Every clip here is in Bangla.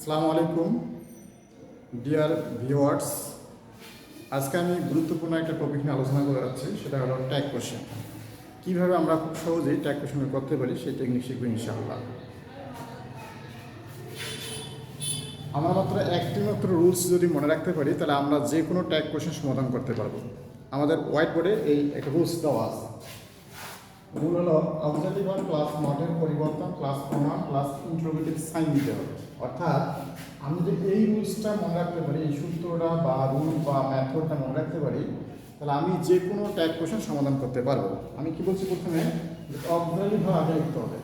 আসসালামু আলাইকুম, ডিয়ার ভিউয়ার্স। আজকে আমি গুরুত্বপূর্ণ একটা টপিক নিয়ে আলোচনা করে যাচ্ছি, সেটা হলো ট্যাগ কোশ্চেন কীভাবে আমরা খুব সহজেই ট্যাগ কোশ্চেন করতে পারি, সেই টেকনিক শিখব ইনশাআল্লাহ। আমরা মাত্র একটি মাত্র রুলস যদি মনে রাখতে পারি, তাহলে আমরা যে কোনো ট্যাগ কোশ্চেন সমাধান করতে পারব। আমাদের হোয়াইট বোর্ডে এই একটা রুলস দেওয়া আছে। রুল হলো ওয়ান প্লাস নটের পরিবর্তন প্লাস প্রমাণ প্লাস ইন্ট্রোগেটিভ সাইন দিতে হবে। অর্থাৎ, আমি যদি এই রুলসটা মনে রাখতে পারি, এই সূত্রটা বা রুল বা ম্যাথডটা মনে রাখতে পারি, তাহলে আমি যে কোনো ট্যাগ কোশ্চেন সমাধান করতে পারব। আমি কি বলছি প্রথমে? অবজারি ভাব আগে লিখতে হবে।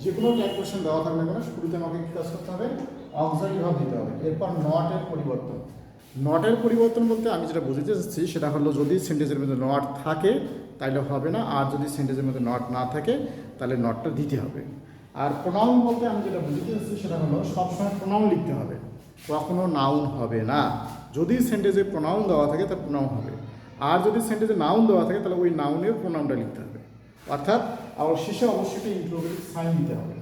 যে কোনো ট্যাগ কোশ্চেন দেওয়া থাকলে কেন শুরুতে আমাকে কি কাজ করতে হবে? ভাব দিতে হবে। এরপর নটের পরিবর্তন। নটের পরিবর্তন বলতে আমি যেটা বুঝতে চাচ্ছি সেটা হলো যদি সেন্টেন্সের মধ্যে নট থাকে তাহলে হবে না। আর যদি সেন্টেন্সের মধ্যে নট না থাকে তাহলে নটটা দিতে হবে। আর প্রোনাউন বলতে আমি যেটা বুঝতে চাচ্ছি সেটা হলো সবসময় প্রোনাউন লিখতে হবে। কখনো নাউন হবে না। যদি সেন্টেন্সে প্রোনাউন দেওয়া থাকে তার প্রোনাউন হবে। আর যদি সেন্টেন্সে নাউন দেওয়া থাকে, তাহলে ওই নাউনের প্রোনাউনটা লিখতে হবে। অর্থাৎ আবার শেষে অবশ্যই ইন্ট্রোগেটিভ সাইন দিতে হবে।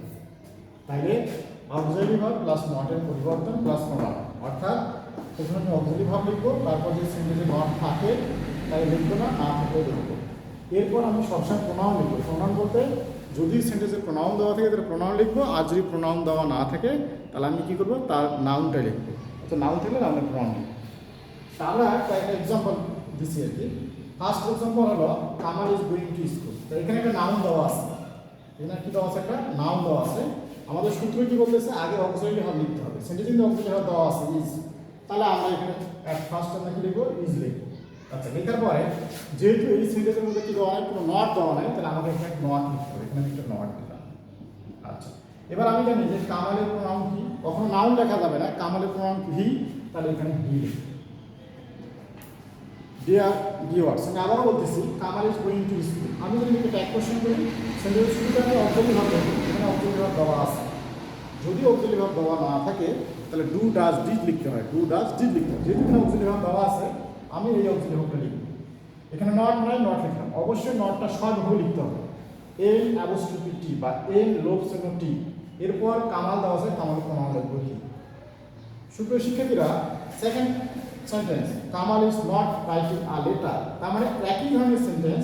তাইলে অবজারি ভাব? প্লাস নটের পরিবর্তন প্লাস প্রোনাউন অর্থাৎ প্রথমে আমি ভাব লিখব তারপর যে সেন্টেন্সে নট থাকে তাই লিখব না না থাকলেও লিখব এরপর আমি সবসময় প্রোনাউন লিখব। প্রোনাউন বলতে যদি সেন্টেন্সে প্রোনাউন দেওয়া থাকে, তাহলে প্রোনাউন লিখব, আর যদি প্রোনাউন দেওয়া না থাকে, তাহলে আমি কী করব? তার নাউনটা লিখব। তো নাউন থাকলে নাউনের প্রোনাউন লিখব। তা আমরা কয়েকটা এক্সাম্পল দিচ্ছি আর কি। ফার্স্ট এক্সাম্পল হলো Kamal is going to school তো এখানে একটা নাউন দেওয়া আছে। এখানে কি দেওয়া আছে? একটা নাউন দেওয়া আছে। আমাদের সূত্র কি বলতেছে? আগে অক্সিলারি ভাব লিখতে হবে। সেন্টেন্স কিন্তু অক্সিলারি ভাব দেওয়া আছে ইজ তাহলে আমরা এখানে অ্যাট ফার্স্ট আমরা কি লিখব? ইজ লিখব। আচ্ছা লেখার পরে যেহেতু এই সেন্টেন্সের মধ্যে কি দেওয়া নাই কোনো নট দেওয়া নাই, তাহলে আমাকে এখানে নট লিখতে হবে। এখানে একটা নট দিলাম। আচ্ছা এবার আমি জানি যে কামালের প্রোনাউন কি? কখনো নাউন লেখা যাবে না। কামালের প্রোনাউন হি তাহলে এখানে হি লিখব। ডিয়ার ভিউয়ার্স আমি আবারও বলতেছি, Kamal is going to school আমি যদি একটা কোশ্চেন করি সেন্টেন্স শুরুতে আমি ভাব দেবো এখানে ভাব দেওয়া যদি ভাব দেওয়া না থাকে, তাহলে ডু ডাজ ডিড লিখতে হয়। ডু ডাজ ডিড লিখতে হয়। যেহেতু এখানে অবজলি ভাব দেওয়া আছে, আমি এই অবজলি ভাবটা লিখব। এখানে নট নয় নট লিখলাম অবশ্যই নটটা সবভাবে লিখতে হবে। এন অ্যাবোস্ট্রোপি টি বা এন লোভ সেনো টি এরপর কামাল দেওয়া আছে, কামাল কামাল লিখব কি? সুপ্রিয় শিক্ষার্থীরা second sentence Kamal is not writing a letter তার মানে একই ধরনের সেন্টেন্স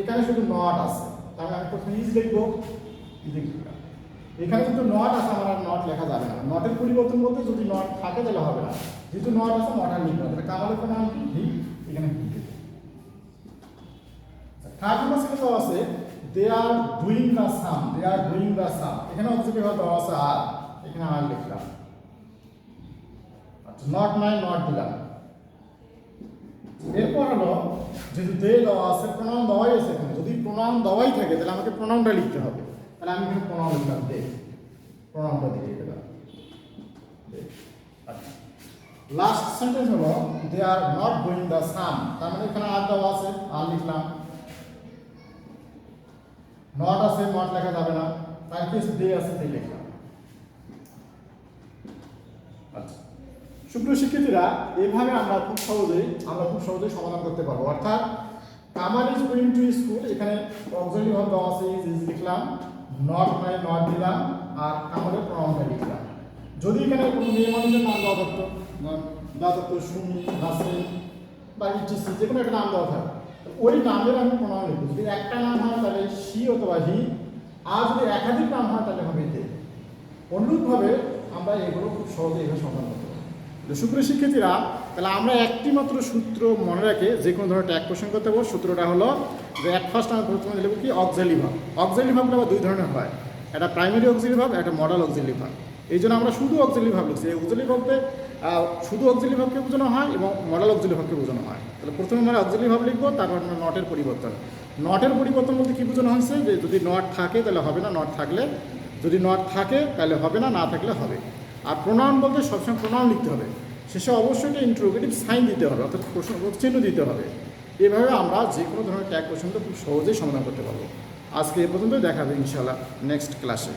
এখানে শুধু নট আছে। তার মানে আমি প্রথমে ইজ লিখব। ইজ লিখলাম এখানে কিন্তু নট আছে, আমার আর নট লেখা যাবে না। নটের পরিবর্তন বলতে যদি নট থাকে তাহলে হবে না। যেহেতু নট আছে নট আর লিখব তাহলে কামালের কোনো কি এখানে হি থার্ড নাম্বার সেকেন্ড দেওয়া আছে they are doing the same they are doing the same এখানে অবজেক্টিভ দেওয়া আছে আর এখানে আর লিখলাম। আচ্ছা নট নাই নট দিলাম। এরপর হলো, যেহেতু দে দেওয়া আছে প্রণাম দেওয়াই আছে যদি প্রণাম দেওয়াই থাকে, তাহলে আমাকে প্রণামটা লিখতে হবে। তাহলে আমি এখানে প্রণাম লিখলাম দে প্রণামটা দিয়ে দিলাম। আচ্ছা। লাস্ট সেন্টেন্স হলো they are not going the same তার মানে এখানে আর দেওয়া আছে, আর লিখলাম। নট আছে নট লেখা যাবে না। তাই কি দে আছে দে লিখলাম আচ্ছা। সুপ্রিয় শিক্ষার্থীরা এইভাবে আমরা খুব সহজেই, আমরা খুব সহজেই সমাধান করতে পারব। অর্থাৎ Kamal is going to school এখানে অক্সিলারি ভাব দেওয়া আছে ইজ লিখলাম। নট মানে নট দিলাম আর কামালের প্রণামটা লিখলাম যদি এখানে কোনো মেয়ে মানুষের নাম দেওয়া থাকতো থাকতো সুমি, হাসিন বা ইটিসি যে কোনো একটা নাম দেওয়া থাকে। ওই নামের আমি প্রণাম লিখব। যদি একটা নাম হয়, তাহলে সি অথবা হি। আর যদি একাধিক নাম হয়, তাহলে হবে দে অনুরূপভাবে আমরা এগুলো খুব সহজে এভাবে সমাধান করতে পারি সুপ্রিয় শিক্ষার্থীরা তাহলে আমরা একটি মাত্র সূত্র মনে রাখে যে কোনো ধরনের ট্যাগ কোশ্চেন করতে পারব। সূত্রটা হলো যে অ্যাট ফার্স্ট আমরা প্রথমে লিখব কি অক্সিলি ভাব অক্সিলি আবার দুই ধরনের হয়। একটা প্রাইমারি অক্সিলি ভাব একটা মডেল অক্সিলি ভাব এই জন্য আমরা শুধু অক্সিলি ভাব লিখছি। এই অক্সিলি ভাবতে শুধু অক্সিলি ভাবকে বোঝানো হয় এবং মডেল অক্সিলি ভাবকে বোঝানো হয়। তাহলে প্রথমে আমরা অক্সিলি ভাব লিখব, তারপর আমরা নটের পরিবর্তন। নটের পরিবর্তন বলতে কী বোঝানো হয়েছে? যে যদি নট থাকে তাহলে হবে না নট থাকলে। যদি নট থাকে তাহলে হবে না না থাকলে হবে। আর প্রণাম বলতে সবসময় প্রণাম লিখতে হবে। শেষে অবশ্যই একটা ইন্টারোগেটিভ সাইন দিতে হবে, অর্থাৎ প্রশ্ন চিহ্ন দিতে হবে। এভাবে আমরা যে কোনো ধরনের ট্যাগ প্রশ্ন খুব সহজেই সমাধান করতে পারব। আজকে এ পর্যন্তই, দেখা হবে ইনশাআল্লাহ নেক্সট ক্লাসে